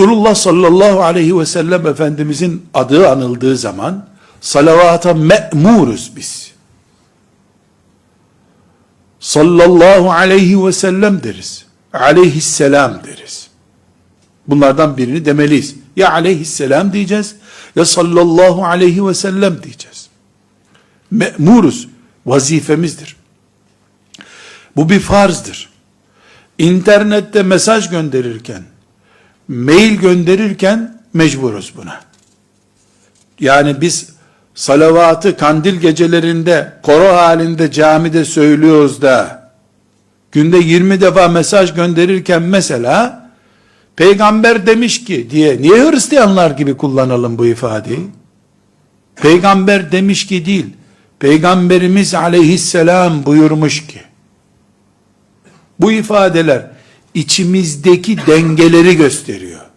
Resulullah sallallahu aleyhi ve sellem Efendimizin adı anıldığı zaman salavata me'muruz biz. Sallallahu aleyhi ve sellem deriz. Aleyhisselam deriz. Bunlardan birini demeliyiz. Ya aleyhisselam diyeceğiz ya sallallahu aleyhi ve sellem diyeceğiz. Me'muruz. Vazifemizdir. Bu bir farzdır. İnternette mesaj gönderirken, mail gönderirken mecburuz buna. Yani biz salavatı kandil gecelerinde koro halinde camide söylüyoruz da günde 20 defa mesaj gönderirken mesela peygamber demiş ki diye niye Hristiyanlar gibi kullanalım bu ifadeyi? Peygamber demiş ki değil. Peygamberimiz aleyhisselam buyurmuş ki. Bu ifadeler içimizdeki dengeleri gösteriyor.